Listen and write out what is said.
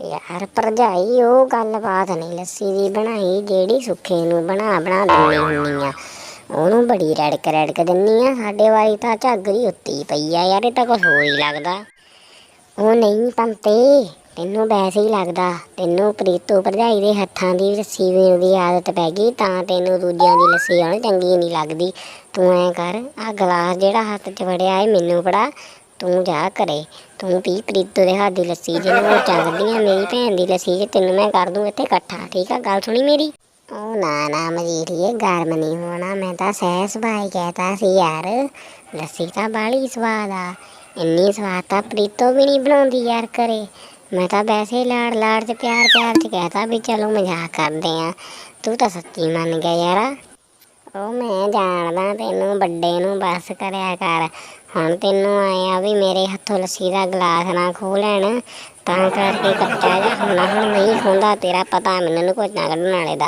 ਯਾਰ, ਭਰਜਾਈ, ਉਹ ਗੱਲਬਾਤ ਨਹੀਂ ਲੱਸੀ ਦੀ ਬਣਾਈ, ਜਿਹੜੀ ਸੁੱਖੇ ਨੂੰ ਬਣਾ ਬਣਾ ਦਿੰਦੀ ਹੁੰਨੀ ਆ। ਉਹਨੂੰ ਬੜੀ ਰੜਕ ਰੜਕ ਦਿੰਨੀ ਆ, ਸਾਡੇ ਵਾਰੀ ਤਾਂ ਝੱਗਰੀ ਉੱਤੀ ਪਈ ਆ ਯਾਰ, ਇਹ ਤਾਂ ਕੁਛ ਹੋਰ ਹੀ ਲੱਗਦਾ। ਉਹ ਨਹੀਂ ਪੰਤੇ, ਤੈਨੂੰ ਵੈਸੇ ਹੀ ਲੱਗਦਾ, ਤੈਨੂੰ ਪ੍ਰੀਤੂ ਭਰਜਾਈ ਦੇ ਹੱਥਾਂ ਦੀ ਲੱਸੀ ਪੀਣ ਦੀ ਆਦਤ ਪੈ ਗਈ, ਤਾਂ ਤੈਨੂੰ ਦੂਜਿਆਂ ਦੀ ਲੱਸੀ ਆਉਣ ਚੰਗੀ ਨਹੀਂ ਲੱਗਦੀ। ਤੂੰ ਐ ਕਰ ਆ ਗਲਾਸ ਜਿਹੜਾ ਹੱਥ 'ਚ ਫੜਿਆ ਏ, ਮੈਨੂੰ ਫੜਾ ਤੂੰ ਜਾ ਘਰੇ, ਤੂੰ ਪੀ ਪ੍ਰੀਤੋ ਦੇ ਹੱਥ ਦੀ ਲੱਸੀ, ਜਿਹਨੂੰ ਉਹ ਚੱਲਦੀ ਆ ਮੇਰੀ ਭੈਣ ਦੀ ਲੱਸੀ, ਜੇ ਤੈਨੂੰ ਮੈਂ ਕਰ ਦੂੰ ਇੱਥੇ ਇਕੱਠਾ, ਠੀਕ ਆ? ਗੱਲ ਸੁਣੀ ਮੇਰੀ? ਉਹ ਨਾ ਨਾ ਮਜੀਠੀਏ ਗਰਮ ਨਹੀਂ ਹੋਣਾ, ਮੈਂ ਤਾਂ ਸਹਿ ਸੁਭਾਈ ਕਹਿਤਾ ਸੀ ਯਾਰ। ਲੱਸੀ ਤਾਂ ਬਾਹਲੀ ਸਵਾਦ ਆ, ਇੰਨੀ ਸਵਾਦ ਤਾਂ ਪ੍ਰੀਤੋ ਵੀ ਨਹੀਂ ਬਣਾਉਂਦੀ ਯਾਰ ਘਰੇ। ਮੈਂ ਤਾਂ ਵੈਸੇ ਲਾੜ ਲਾੜ ਤੇ ਪਿਆਰ ਪਿਆਰ ਚ ਕਹਿਤਾ ਵੀ ਚਲੋ ਮਜ਼ਾਕ ਕਰਦੇ ਆ। ਤੂੰ ਤਾਂ ਸੱਚੀ ਮੰਨ ਗਿਆ ਯਾਰ। ਉਹ ਮੈਂ ਜਾਣਦਾ ਤੈਨੂੰ, ਵੱਡੇ ਨੂੰ ਬਸ ਕਰਿਆ ਕਰ। ਹੁਣ ਤੈਨੂੰ ਆਇਆ ਵੀ ਮੇਰੇ ਹੱਥੋਂ ਲੱਸੀ ਦਾ ਗਲਾਸ ਨਾ ਖੋਹ ਲੈਣ। ਤਾਂ ਕਰਕੇ ਕੱਚਾ ਜਿਹਾ ਹੁਣ ਹੁਣ ਨਹੀਂ ਖੋਂਦਾ ਤੇਰਾ ਪਤਾ ਮੈਨੂੰ ਕੁਝ ਨਾ ਕੱਢਣ ਵਾਲੇ ਦਾ।